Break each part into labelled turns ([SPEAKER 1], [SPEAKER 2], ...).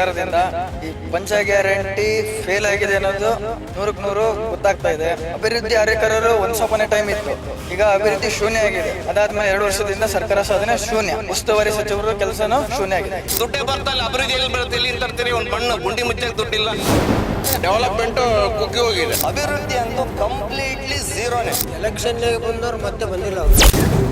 [SPEAKER 1] ಸರ್ಕಾರದಿಂದ ಈ ಪಂಚ ಗ್ಯಾರಂಟಿ ಫೇಲ್ ಆಗಿದೆ ಅನ್ನೋದು ನೂರಕ್ಕೆ ನೂರು ಗೊತ್ತಾಗ್ತಾ ಇದೆ. ಅಭಿವೃದ್ಧಿ ಕಾರ್ಯಕರರು ಒಂದ್ ಸ್ವಲ್ಪನೇ ಟೈಮ್ ಇತ್ತು. ಈಗ ಅಭಿವೃದ್ಧಿ ಶೂನ್ಯ ಆಗಿದೆ. ಅದಾದ್ಮೇಲೆ ಎರಡು ವರ್ಷದಿಂದ ಸರ್ಕಾರ ಸಾಧನೆ ಶೂನ್ಯ. ಉಸ್ತುವಾರಿ ಸಚಿವರು ಕೆಲಸನೂ ಶೂನ್ಯ ಆಗಿದೆ.
[SPEAKER 2] ದುಡ್ಡೇ ಬರ್ತಲ್ಲ ಅಭಿವೃದ್ಧಿ ಎಲ್ಲಿ ಬರುತ್ತೆ? ಇಲ್ಲಿ ತರ್ತೀರಿ ಒಂದು ಮಣ್ಣು ಗುಂಡಿ ಮುಚ್ಚಕ್ಕೆ ದುಡ್ಡಿಲ್ಲ. ಡೆವಲಪ್ಮೆಂಟ್ ಕುಗ್ಗಿ ಹೋಗಿದೆ.
[SPEAKER 3] ಅಭಿವೃದ್ಧಿ ಅಂತೂ ಕಂಪ್ಲೀಟ್ಲಿ ಝೀರೋನೇ
[SPEAKER 4] ಎಲೆಕ್ಷನ್ ಬಂದವರು ಮತ್ತೆ ಬಂದಿಲ್ಲ ಅವರು.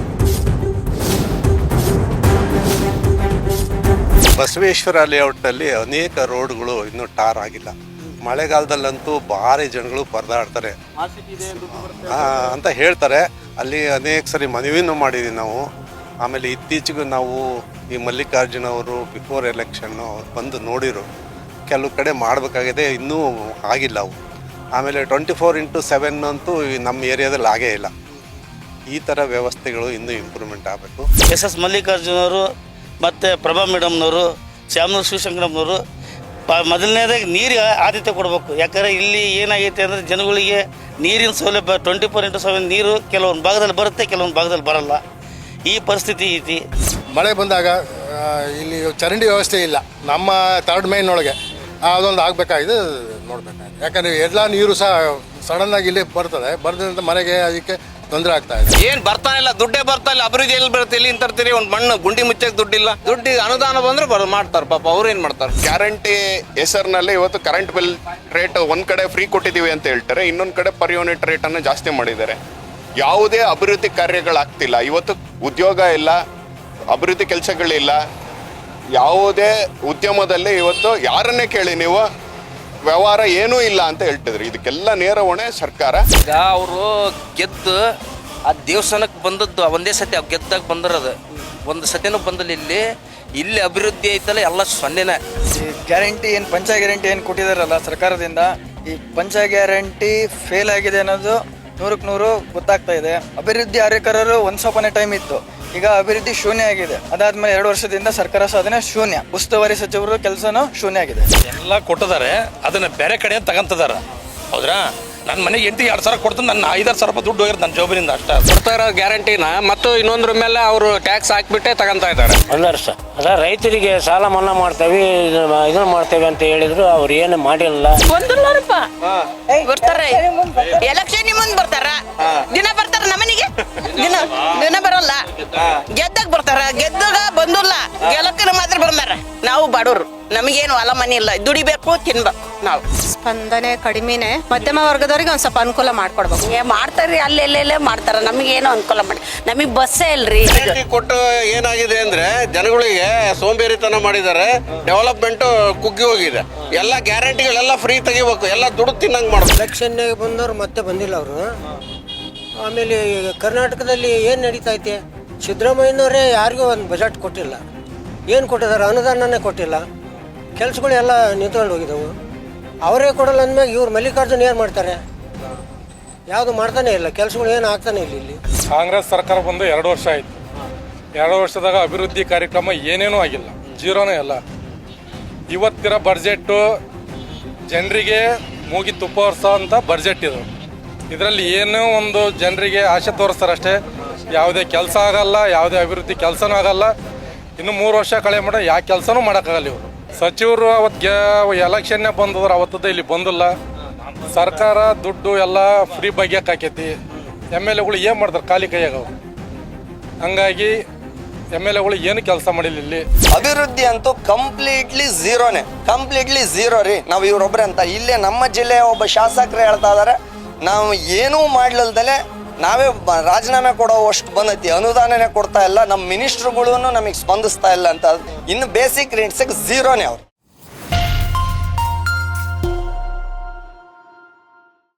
[SPEAKER 5] ಬಸವೇಶ್ವರ ಲೇಔಟ್ನಲ್ಲಿ ಅನೇಕ ರೋಡ್ಗಳು ಇನ್ನೂ ಟಾರ್ ಆಗಿಲ್ಲ. ಮಳೆಗಾಲದಲ್ಲಂತೂ ಭಾರಿ ಜನಗಳು ಪರದಾಡ್ತಾರೆ. ಅಂತ ಹೇಳ್ತಾರೆ. ಅಲ್ಲಿ ಅನೇಕ ಸರಿ ಮನವಿನೂ ಮಾಡಿದ್ದೀವಿ ನಾವು. ಆಮೇಲೆ ಇತ್ತೀಚೆಗೂ ನಾವು ಈ ಮಲ್ಲಿಕಾರ್ಜುನ ಅವರು, ಬಿಫೋರ್ ಎಲೆಕ್ಷನ್ನು ಅವ್ರು ಬಂದು ನೋಡಿರು. ಕೆಲವು ಕಡೆ ಮಾಡಬೇಕಾಗಿದೆ, ಇನ್ನೂ ಆಗಿಲ್ಲ ಅವು. ಆಮೇಲೆ ಟ್ವೆಂಟಿ ಫೋರ್ ಇಂಟು ಸೆವೆನ್ ಅಂತೂ ನಮ್ಮ ಏರಿಯಾದಲ್ಲಿ ಆಗೇ ಇಲ್ಲ. ಈ ಥರ ವ್ಯವಸ್ಥೆಗಳು ಇನ್ನೂ ಇಂಪ್ರೂವ್ಮೆಂಟ್ ಆಗಬೇಕು.
[SPEAKER 6] ಎಸ್ ಎಸ್ ಮಲ್ಲಿಕಾರ್ಜುನವರು ಮತ್ತು ಪ್ರಭಾ ಮೇಡಮ್ನವರು, ಶ್ಯಾಮನೂರು ಶಿವಶಂಕರಮ್ಮನವರು, ಪ, ಮೊದಲನೇದಾಗಿ ನೀರಿಗೆ ಆದ್ಯತೆ ಕೊಡಬೇಕು. ಯಾಕಂದರೆ ಇಲ್ಲಿ ಏನಾಗೈತೆ ಅಂದರೆ ಜನಗಳಿಗೆ ನೀರಿನ ಸೌಲಭ್ಯ ಟ್ವೆಂಟಿ ಫೋರ್ ಇಂಟು ಸೆವೆನ್ ನೀರು ಕೆಲವೊಂದು ಭಾಗದಲ್ಲಿ ಬರುತ್ತೆ, ಕೆಲವೊಂದು ಭಾಗದಲ್ಲಿ ಬರಲ್ಲ. ಈ ಪರಿಸ್ಥಿತಿ ಐತಿ.
[SPEAKER 7] ಮಳೆ ಬಂದಾಗ ಇಲ್ಲಿ ಚರಂಡಿ ವ್ಯವಸ್ಥೆ ಇಲ್ಲ. ನಮ್ಮ ತರ್ಡ್ ಮೈನ್ ಒಳಗೆ ಅದೊಂದು ಆಗಬೇಕಾಗಿದೆ, ನೋಡಬೇಕಾಗಿದೆ. ಯಾಕಂದರೆ ಎಲ್ಲ ನೀರು ಸಹ ಸಡನ್ನಾಗಿ ಇಲ್ಲಿ ಬರ್ತದೆ. ಬರೋದ್ರಿಂದ ಮನೆಗೆ ಅದಕ್ಕೆ ತೊಂದರೆ ಆಗ್ತಾ ಇದೆ.
[SPEAKER 2] ಏನ್ ಬರ್ತಾ ಇಲ್ಲ ದುಡ್ಡೇ ಬರ್ತಾ ಇಲ್ಲ ಅಭಿವೃದ್ಧಿ ಎಲ್ಲಿ ಬರುತ್ತೆ ಇಲ್ಲಿ ತರ್ತೀರಿ ಒಂದು ಮಣ್ಣು ಗುಂಡಿ ಮುಚ್ಚಕ್ಕೆ ದುಡ್ಡಿಲ್ಲ. ದುಡ್ಡು ಅನುದಾನ ಬಂದ್ರೆ ಬರ್ ಮಾಡ್ತಾರೆ ಪಾಪ ಅವ್ರು ಏನ್ ಮಾಡ್ತಾರೆ? ಗ್ಯಾರಂಟಿ ಹೆಸರಿನಲ್ಲಿ ಇವತ್ತು ಕರೆಂಟ್ ಬಿಲ್ ರೇಟ್ ಒಂದ್ ಕಡೆ ಫ್ರೀ ಕೊಟ್ಟಿದೀವಿ ಅಂತ ಹೇಳ್ತಾರೆ ಇನ್ನೊಂದ್ ಕಡೆ ಪರ್ ಯೂನಿಟ್ ರೇಟ್ ಅನ್ನು ಜಾಸ್ತಿ ಮಾಡಿದ್ದಾರೆ. ಯಾವುದೇ ಅಭಿವೃದ್ಧಿ ಕಾರ್ಯಗಳಾಗ್ತಿಲ್ಲ. ಇವತ್ತು ಉದ್ಯೋಗ ಇಲ್ಲ ಅಭಿವೃದ್ಧಿ ಕೆಲಸಗಳಿಲ್ಲ ಯಾವುದೇ ಉದ್ಯಮದಲ್ಲಿ ಇವತ್ತು ಯಾರನ್ನೇ ಕೇಳಿ ನೀವು ವ್ಯವಹಾರ ಏನೂ ಇಲ್ಲ ಅಂತ ಹೇಳ್ತಿದ್ರು. ಇದಕ್ಕೆಲ್ಲ ನೇರ ಹೊಣೆ ಸರ್ಕಾರ.
[SPEAKER 8] ಈಗ ಅವರು ಗೆದ್ದು ಆ ದೇವಸ್ಥಾನಕ್ಕೆ ಬಂದದ್ದು ಒಂದೇ ಸತಿ ಅವ್ರು ಗೆದ್ದಾಗ ಬಂದಿರೋದು. ಒಂದು ಸತಿನೂ ಬಂದಿಲ್ಲ ಇಲ್ಲಿ. ಇಲ್ಲಿ ಅಭಿವೃದ್ಧಿ ಐತಲ್ಲ ಎಲ್ಲ ಸೊನ್ನೆನೇ.
[SPEAKER 1] ಈ ಗ್ಯಾರಂಟಿ ಏನು ಪಂಚ ಗ್ಯಾರಂಟಿ ಏನು ಕೊಟ್ಟಿದಾರಲ್ಲ ಸರ್ಕಾರದಿಂದ ಈ ಪಂಚ ಗ್ಯಾರಂಟಿ ಫೇಲ್ ಆಗಿದೆ ಅನ್ನೋದು ನೂರಕ್ಕೆ ನೂರು ಗೊತ್ತಾಗ್ತಾ ಇದೆ. ಅಭಿವೃದ್ಧಿ ಕಾರ್ಯಕರರು ಒಂದು ಸ್ವಪನೆ ಟೈಮ್ ಇತ್ತು. ಈಗ ಅಭಿವೃದ್ಧಿ ಶೂನ್ಯ ಆಗಿದೆ. ಅದಾದ್ಮೇಲೆ ಎರಡು ವರ್ಷದಿಂದ ಸರ್ಕಾರ ಸಾಧನೆ ಶೂನ್ಯ. ಉಸ್ತುವಾರಿ ಸಚಿವರು ಕೆಲಸನೂ ಶೂನ್ಯ ಆಗಿದೆ.
[SPEAKER 9] ಎಲ್ಲ ಕೊಟ್ಟಿದ್ದಾರೆ. ಅದನ್ನ ಬೇರೆ ಕಡೆ ತಗಂತದಾರ ಹೌದ್ರಾ? ನನ್ನ ಮನೆಗೆ ಎಂಟು ಎರಡು ಸಾವಿರ ಕೊಡ್ತೀನಿ ನನ್ನ ಐದಾರು ಸಾವಿರ ರೂಪಾಯಿ ದುಡ್ಡು ಹೋಗಿರೋದು ನನ್ನ ಜೋಬಿನಿಂದ ಅಷ್ಟೇ.
[SPEAKER 2] ಕೊಡ್ತಾ ಇರೋ ಗ್ಯಾರಂಟಿನ ಮತ್ತು ಇನ್ನೊಂದ್ರ ಮೇಲೆ ಅವರು ಟ್ಯಾಕ್ಸ್ ಹಾಕ್ಬಿಟ್ಟೆ ತಗೊಂತಾ ಇದ್ದಾರೆ.
[SPEAKER 4] ಒಂದು ವರ್ಷ ಅದ ರೈತರಿಗೆ ಸಾಲ ಮನ್ನಾ ಮಾಡ್ತೇವೆ ಇದನ್ನ ಮಾಡ್ತೇವೆ ಅಂತ ಹೇಳಿದ್ರು ಅವ್ರು ಏನು ಮಾಡಿಲ್ಲ.
[SPEAKER 10] ರೂಪಾಯಿ ಬರ್ತಾರೆ. ಎಲೆಕ್ಷನ್ ಮುಂದೆ ಬರ್ತಾರ. ದಿನ ಬರ್ತಾರ ನಮ್ಮನಿಗೆ? ದಿನ ದಿನ ಬರಲ್ಲ. ಗೆದ್ದಾಗ ಬರ್ತಾರ ಗೆದ್ದಾಗ ಬಂದಿಲ್ಲ. ಗೆಲಕ್ಕನ ಮಾತ್ರ ಬಂದಾರ. ನಾವು ಬಡವರು. ನಮಗೇನು ಹೊಲ ಮನೆ ಇಲ್ಲ. ದುಡಿಬೇಕು ತಿನ್ಬೇಕು ನಾವು.
[SPEAKER 11] ಸ್ಪಂದನೆ ಕಡಿಮೆನೆ ಮಧ್ಯಮ ವರ್ಗದವ್ರಿಗೆ ಒಂದ್ ಸ್ವಲ್ಪ ಅನುಕೂಲ ಮಾಡ್ಕೊಡ್ಬೇಕು.
[SPEAKER 10] ಮಾಡ್ತಾರ್ರಿ ಅಲ್ಲೆಲ್ಲೆಲ್ಲೇ ಮಾಡ್ತಾರ. ನಮಗೇನು ಅನುಕೂಲ ಮಾಡಿ. ನಮಗ್ ಬಸ್ಸೇ ಇಲ್ರಿ.
[SPEAKER 2] ಗ್ಯಾರಂಟಿ ಕೊಟ್ಟು ಏನಾಗಿದೆ ಅಂದ್ರೆ ಜನಗಳಿಗೆ ಸೋಂಬೇರಿತನ ಮಾಡಿದ್ದಾರೆ. ಡೆವಲಪ್ಮೆಂಟ್ ಕುಗ್ಗಿ ಹೋಗಿದೆ. ಎಲ್ಲ ಗ್ಯಾರಂಟಿಗಳೆಲ್ಲ ಫ್ರೀ ತೆಗಿಬೇಕು. ಎಲ್ಲ ದುಡ್ಡು ತಿನ್ನಂಗ್ ಮಾಡ್ಬೇಕು.
[SPEAKER 4] ಎಲೆಕ್ಷನ್ ಬಂದವ್ರು ಮತ್ತೆ ಬಂದಿಲ್ಲ ಅವರು. ಆಮೇಲೆ ಈಗ ಕರ್ನಾಟಕದಲ್ಲಿ ಏನು ನಡೀತಾ ಐತೆ? ಸಿದ್ದರಾಮಯ್ಯನವರೇ ಯಾರಿಗೂ ಒಂದು ಬಜೆಟ್ ಕೊಟ್ಟಿಲ್ಲ. ಏನು ಕೊಟ್ಟಿದ್ದಾರೆ? ಅನುದಾನನೇ ಕೊಟ್ಟಿಲ್ಲ. ಕೆಲಸಗಳೆಲ್ಲ ನಿಂತ್ಕೊಂಡು ಹೋಗಿದ್ದವು. ಅವರೇ ಕೊಡಲ್ಲ ಅಂದಮೇಲೆ ಇವ್ರು ಮಲ್ಲಿಕಾರ್ಜುನ್ ಏನು ಮಾಡ್ತಾರೆ? ಯಾವುದು ಮಾಡ್ತಾನೆ ಇಲ್ಲ. ಕೆಲಸಗಳು ಏನು ಆಗ್ತಾನೆ ಇಲ್ಲ ಇಲ್ಲಿ.
[SPEAKER 9] ಕಾಂಗ್ರೆಸ್ ಸರ್ಕಾರ ಬಂದು ಎರಡು ವರ್ಷ ಆಯಿತು. ಎರಡು ವರ್ಷದಾಗ ಅಭಿವೃದ್ಧಿ ಕಾರ್ಯಕ್ರಮ ಏನೇನೂ ಆಗಿಲ್ಲ. ಜೀರೋನೇ ಇಲ್ಲ ಇವತ್ತಿರ ಬಡ್ಜೆಟ್ಟು ಜನರಿಗೆ ಮೂಗಿ ತುಪ್ಪ ಅಂತ ಬಡ್ಜೆಟ್ ಇದು. ಇದರಲ್ಲಿ ಏನೋ ಒಂದು ಜನರಿಗೆ ಆಸೆ ತೋರಿಸ್ತಾರೆ ಅಷ್ಟೇ ಯಾವುದೇ ಕೆಲಸ ಆಗಲ್ಲ, ಯಾವುದೇ ಅಭಿವೃದ್ಧಿ ಕೆಲಸನೂ ಆಗಲ್ಲ. ಇನ್ನು ಮೂರು ವರ್ಷ ಕಳೆ ಮಾಡೋ ಯಾವ ಕೆಲಸನೂ ಮಾಡೋಕ್ಕಾಗಲ್ಲ ಇವರು. ಸಚಿವರು ಅವತ್ತು ಎಲೆಕ್ಷನ್ನೇ ಬಂದಿದ್ರು ಅವತ್ತದ ಇಲ್ಲಿ ಬಂದಿಲ್ಲ. ಸರ್ಕಾರ ದುಡ್ಡು ಎಲ್ಲ ಫ್ರೀ ಬಗ್ಗೆ ಹಾಕೈತಿ. ಎಂ ಎಲ್ ಎಗಳು ಏನು ಮಾಡ್ತಾರೆ ಖಾಲಿ ಕೈಯಾಗ ಅವರು? ಹಂಗಾಗಿ ಎಂ ಎಲ್ ಎಗಳು ಏನು ಕೆಲಸ ಮಾಡಿಲ್ಲ ಇಲ್ಲಿ.
[SPEAKER 3] ಅಭಿವೃದ್ಧಿ ಅಂತೂ ಕಂಪ್ಲೀಟ್ಲಿ ಝೀರೋನೇ ಕಂಪ್ಲೀಟ್ಲಿ ಝೀರೋ ರೀ. ನಾವು ಇವರೊಬ್ಬರೇ ಅಂತ. ಇಲ್ಲೇ ನಮ್ಮ ಜಿಲ್ಲೆಯ ಒಬ್ಬ ಶಾಸಕರು ಹೇಳ್ತಾ ಇದ್ದಾರೆ ನಾವು ಏನೂ ಮಾಡ್ಲಲ್ದಲೆ ನಾವೇ ರಾಜೀನಾಮೆ ಕೊಡೋವಷ್ಟು ಬಂದೈತಿ, ಅನುದಾನನೇ ಕೊಡ್ತಾ ಇಲ್ಲ ನಮ್ಮ ಮಿನಿಸ್ಟ್ರುಗಳು ನಮಗೆ ಸ್ಪಂದಿಸ್ತಾ ಇಲ್ಲ ಅಂತ. ಇನ್ನು ಬೇಸಿಕ್ ರೇಟ್ಸಿಗೆ ಝೀರೋನೇ ಅವ್ರು.